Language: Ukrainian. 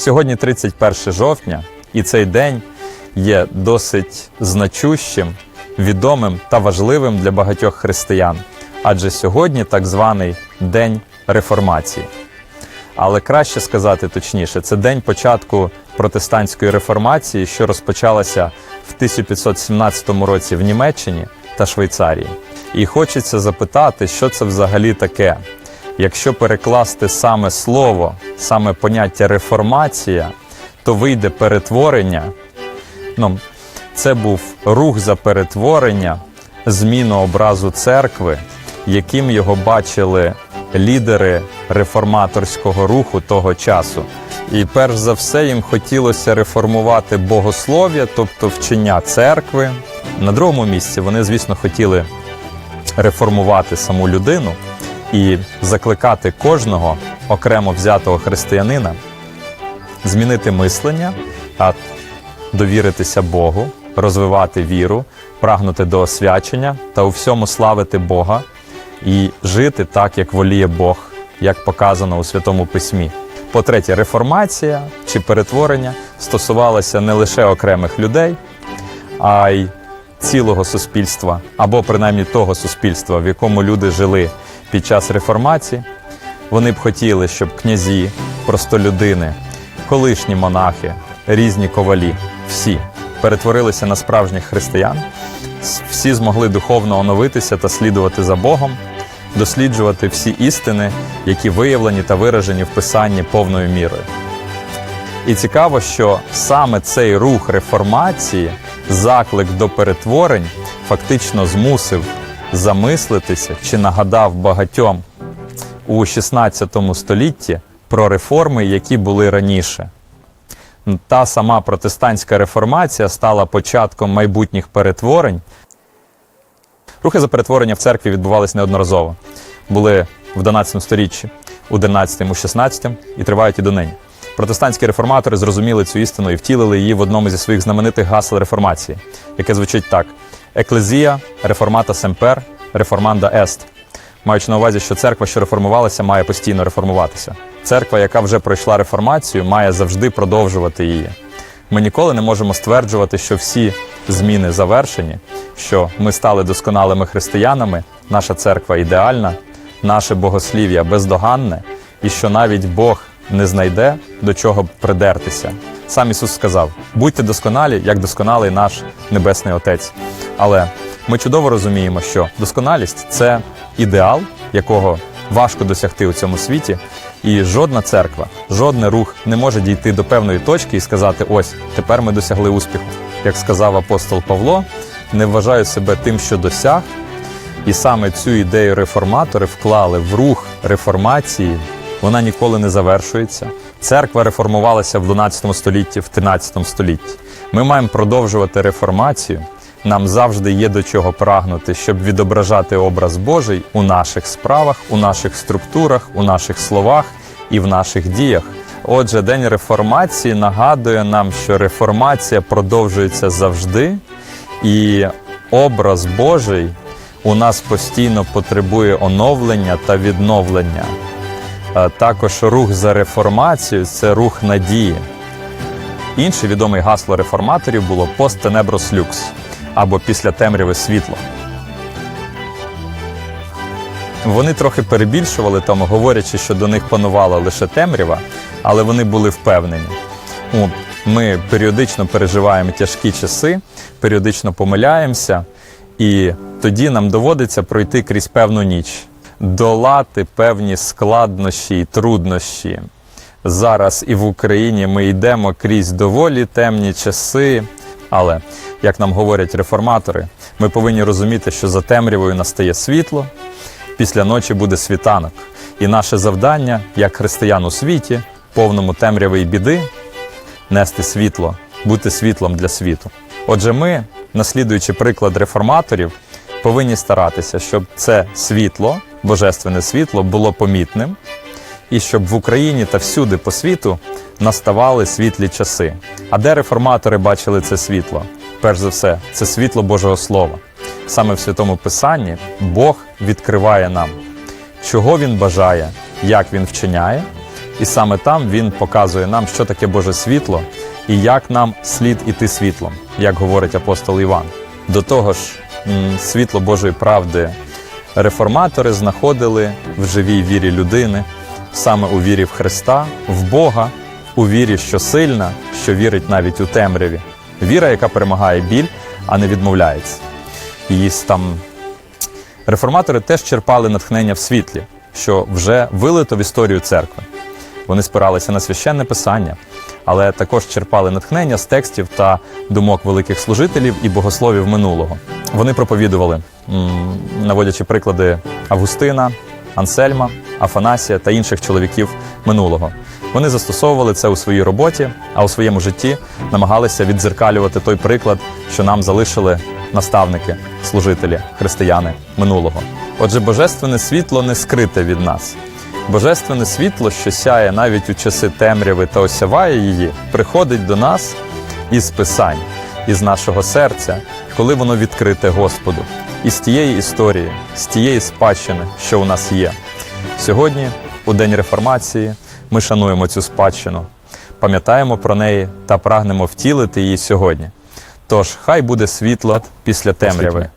Сьогодні 31 жовтня, і цей день є досить значущим, відомим та важливим для багатьох християн. Адже сьогодні так званий День реформації. Але краще сказати точніше, це день початку протестантської реформації, що розпочалася в 1517 році в Німеччині та Швейцарії. І хочеться запитати, що це взагалі таке. Якщо перекласти саме слово, саме поняття реформація, то вийде перетворення. Ну, це був рух за перетворення, зміну образу церкви, яким його бачили лідери реформаторського руху того часу. І перш за все їм хотілося реформувати богослов'я, тобто вчення церкви. На другому місці вони, звісно, хотіли реформувати саму людину і закликати кожного окремо взятого християнина змінити мислення, а довіритися Богу, розвивати віру, прагнути до освячення та у всьому славити Бога і жити так, як воліє Бог, як показано у Святому Письмі. По-третє, реформація чи перетворення стосувалася не лише окремих людей, а й цілого суспільства, або принаймні того суспільства, в якому люди жили під час реформації. Вони б хотіли, щоб князі, простолюдини, колишні монахи, різні ковалі, всі перетворилися на справжніх християн, всі змогли духовно оновитися та слідувати за Богом, досліджувати всі істини, які виявлені та виражені в Писанні повною мірою. І цікаво, що саме цей рух реформації, заклик до перетворень, фактично змусив замислитися чи нагадав багатьом у 16 столітті про реформи, які були раніше. Та сама протестантська реформація стала початком майбутніх перетворень. Рухи за перетворення в церкві відбувалися неодноразово. Були в 11 сторіччі, у 11, у 16 і тривають і донині. Протестантські реформатори зрозуміли цю істину і втілили її в одному зі своїх знаменитих гасел реформації, яке звучить так: Еклезія, реформата семпер, реформанда ест. Маючи на увазі, що церква, що реформувалася, має постійно реформуватися. Церква, яка вже пройшла реформацію, має завжди продовжувати її. Ми ніколи не можемо стверджувати, що всі зміни завершені, що ми стали досконалими християнами, наша церква ідеальна, наше богослів'я бездоганне, і що навіть Бог не знайде до чого придертися. Сам Ісус сказав: будьте досконалі, як досконалий наш Небесний Отець. Але ми чудово розуміємо, що досконалість це ідеал, якого важко досягти у цьому світі, і жодна церква, жодний рух не може дійти до певної точки і сказати: ось тепер ми досягли успіху. Як сказав апостол Павло, не вважаю себе тим, що досяг, і саме цю ідею реформатори вклали в рух реформації. Вона ніколи не завершується. Церква реформувалася в 12 столітті, в 13 столітті. Ми маємо продовжувати реформацію. Нам завжди є до чого прагнути, щоб відображати образ Божий у наших справах, у наших структурах, у наших словах і в наших діях. Отже, День реформації нагадує нам, що реформація продовжується завжди, і образ Божий у нас постійно потребує оновлення та відновлення. Е, Також рух за реформацію це рух надії. Інше відоме гасло реформаторів було «Post tenebros lux» або після темряви світло. Вони трохи перебільшували тому, говорячи, що до них панувала лише темрява, але вони були впевнені. Ми періодично переживаємо тяжкі часи, періодично помиляємося, і тоді нам доводиться пройти крізь певну ніч, долати певні складнощі і труднощі. Зараз і в Україні ми йдемо крізь доволі темні часи. Але, як нам говорять реформатори, ми повинні розуміти, що за темрявою настає світло, після ночі буде світанок. І наше завдання, як християн у світі, повному темряви і біди, нести світло, бути світлом для світу. Отже, ми, наслідуючи приклад реформаторів, повинні старатися, щоб це світло, божественне світло, було помітним, і щоб в Україні та всюди по світу наставали світлі часи. А де реформатори бачили це світло? Перш за все, це світло Божого Слова. Саме в Святому Писанні Бог відкриває нам, чого Він бажає, як Він вчиняє, І саме там він показує нам, що таке Боже світло і як нам слід іти світлом, як говорить апостол Іван. До того ж, світло Божої правди реформатори знаходили в живій вірі людини, саме у вірі в Христа, в Бога, у вірі, що сильна, що вірить навіть у темряві. Віра, яка перемагає біль, а не відмовляється. Її там реформатори теж черпали натхнення в світлі, що вже вилито в історію церкви. Вони спиралися на священне писання, але також черпали натхнення з текстів та думок великих служителів і богословів минулого. Вони проповідували, наводячи приклади Августина, Ансельма, Афанасія та інших чоловіків минулого. Вони застосовували це у своїй роботі, а у своєму житті намагалися віддзеркалювати той приклад, що нам залишили наставники, служителі, християни минулого. Отже, божественне світло не скрите від нас. Божественне світло, що сяє навіть у часи темряви та осяває її, приходить до нас із писань, із нашого серця, коли воно відкрите Господу, із тієї історії, з тієї спадщини, що у нас є. Сьогодні, у День реформації, ми шануємо цю спадщину, пам'ятаємо про неї та прагнемо втілити її сьогодні. Тож, хай буде світло після темряви,